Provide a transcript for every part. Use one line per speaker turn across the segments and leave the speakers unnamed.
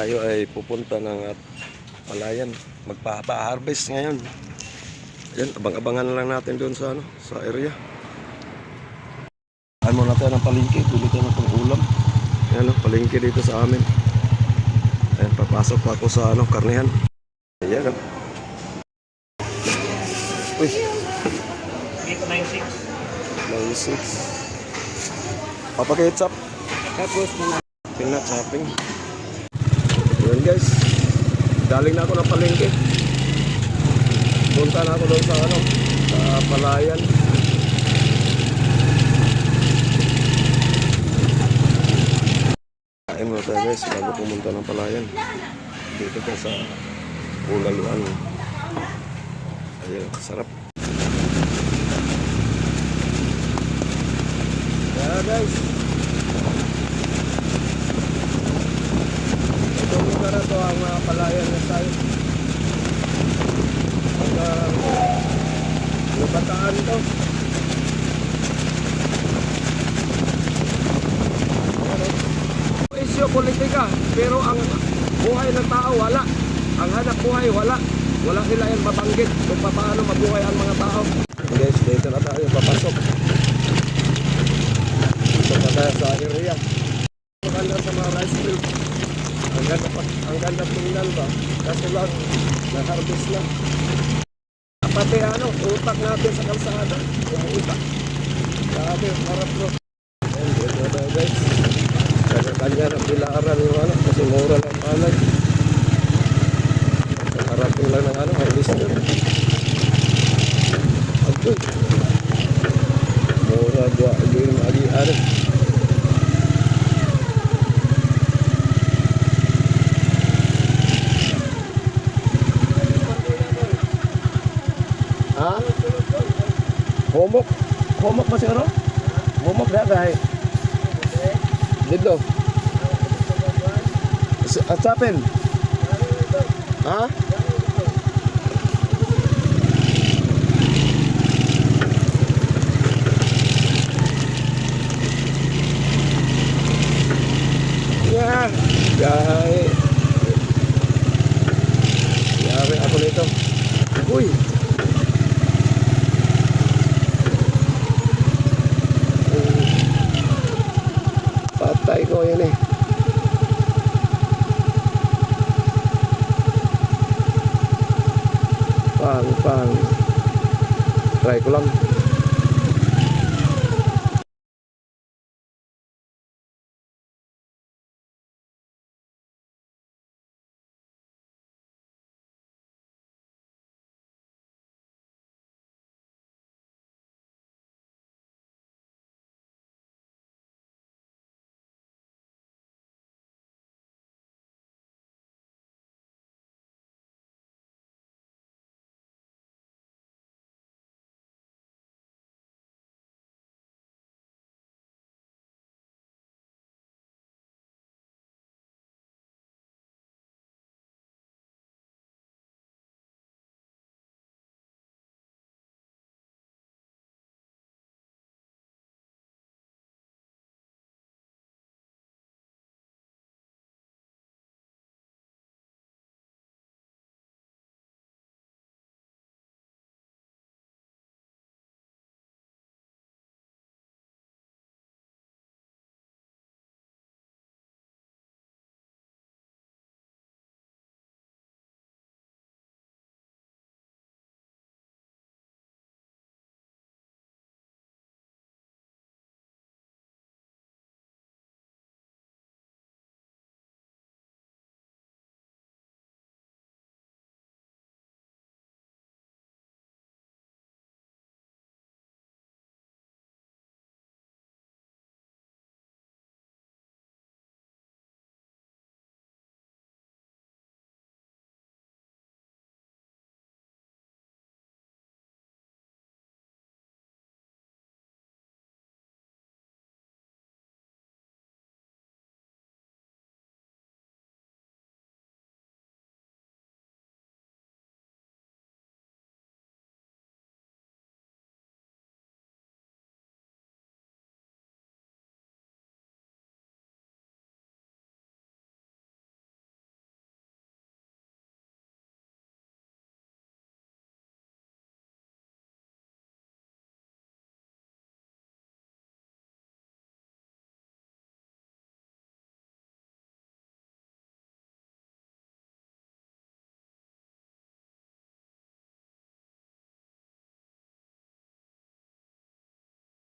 tayo ay pupunta ng at palayan. Magpapa-harvest ngayon. Yan, abang-abangan lang natin doon sa ano, sa area. Ano muna tayo ng palengke, bili tayo ng pang-ulam. Yan, oh, palengke dito sa amin. Ayan, papasok pa ako sa ano, karnihan. Ayan, oh. Uy,
896.
96. Papakitsap.
Tapos mga
na, shopping. Yun guys. Galing na ako ng palengke. Punta na ako doon sa ano, sa palayan. Kain muna tayo guys, bago pumunta ng palayan. Dito tayo sa Bulaluan. Ayun, sarap. Yeah guys. Ito lugar na to ang mga palayan na site. Hanggang Lubataan to. Ano? Isyo politika, pero ang buhay ng tao wala. Ang hanap buhay wala. Wala sila yan mabanggit kung paano mabuhay ang mga tao. Guys, dito na tayo papasok. Dito na tayo sa area. Maganda sa mga rice field. Ang ganda, ang ganda tingnan ba? Kasi lang, na-harvest na. Pati ano, utak natin sa kalsada. Umuutak. Grabe, harap bro. Ayan, dito na guys. Kanya-kanya ng pilaran yung ano, kasi mura lang palay. Harapin lang ng ano, harvester. Agoy. Mura dua, yung magi ano. Ha? Homok. Homok ba siguro? Homok na dahil. Dito. S- At sapin. Ha? Yeah. Yay. Yari ako nito. Uy. Patay ko yun eh. Pang, pang. Try ko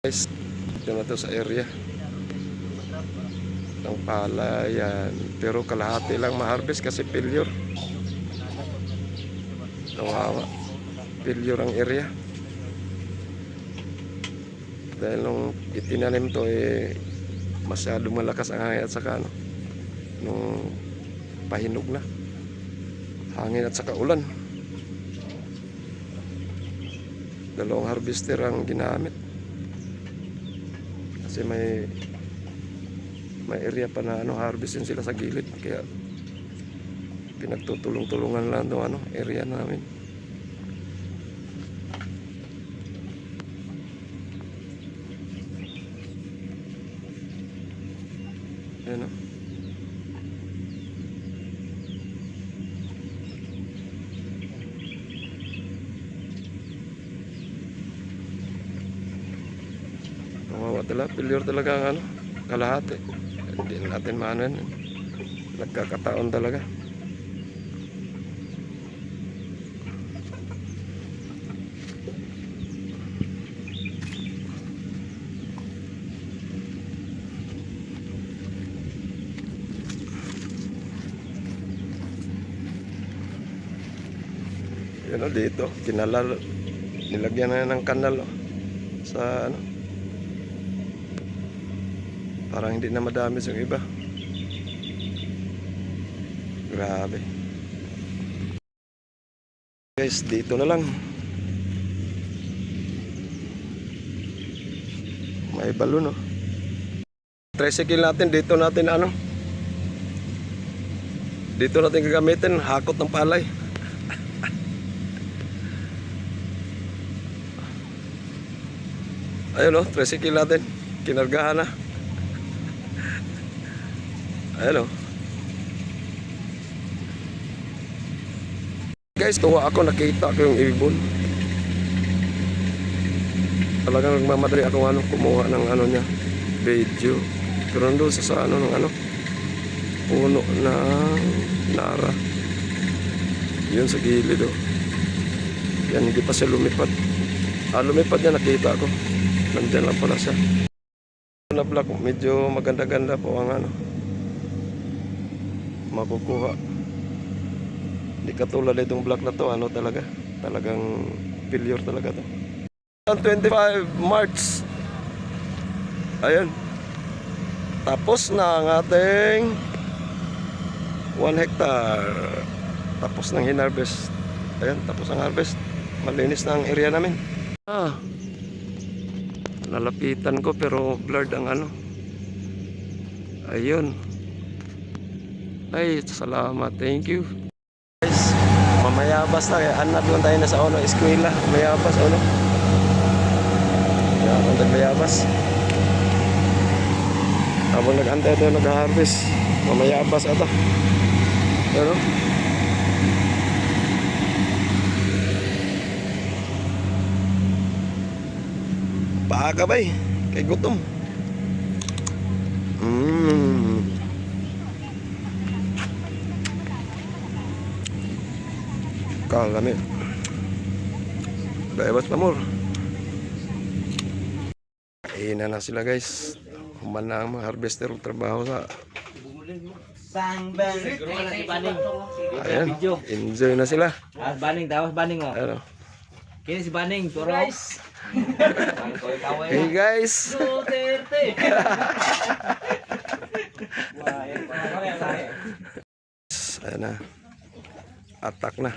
Guys, dito na to sa area ng palayan. Pero kalahati lang ma-harvest kasi failure. Kawawa. Failure ang area. Dahil nung itinanim to eh masyado malakas ang hangin at saka ano, nung pahinog na. Hangin at saka ulan. Dalawang harvester ang ginamit. Kasi may may area pa na ano harvestin sila sa gilid kaya pinagtutulong-tulungan lang ng ano area namin. Ayan o. Kawawa talaga, failure talaga ang ano, kalahati. Hindi na natin maano yan. Nagkakataon talaga. Yan o dito, kinalal, nilagyan na ng kanal o, sa ano, Parang hindi na madami yung iba. Grabe. Guys, dito na lang. May balon, no? Tricycle natin, dito natin ano? Dito natin gagamitin, hakot ng palay. Ayun, no? Tricycle natin. Kinargahan na. Ayan o. Guys, tuwa ako nakita ko yung ibon. Talagang nagmamadali ako ano, kumuha ng ano niya, video. Pero nandun sa, sa ano ng ano, puno na nara. Yun sa gilid o. Yan, hindi pa siya lumipad. Ah, lumipad niya, nakita ko. Nandyan lang pala siya. Na black, medyo maganda-ganda po ang ano, makukuha. Hindi katulad itong block na to, ano talaga? Talagang failure talaga to. On 25 March. Ayun. Tapos na ang ating 1 hectare. Tapos ng hinarvest. Ayun, tapos ang harvest. Malinis na ang area namin. Ah. Nalapitan ko pero blurred ang ano. Ayun. Ay, salamat. Thank you. Guys, mamaya basta kaya hanap lang tayo na sa ono, eskwela. Mamaya bas, ono. Kaya akong nagmayabas. Habang nag-antay tayo nag-harvest. Mamaya bas ata. Pero, Paaga ba eh? Kay gutom. Kalami. Bebas pamor. Kainan na sila guys. Human na ang mga harvester trabaho sa
Bang bang. Siguro na si Baning.
Ayan. Enjoy na sila.
Ah, Baning daw, Baning oh.
Ano?
Kini si Baning, turo. Guys.
Hey guys.
Duterte.
Ayan na. Atak na.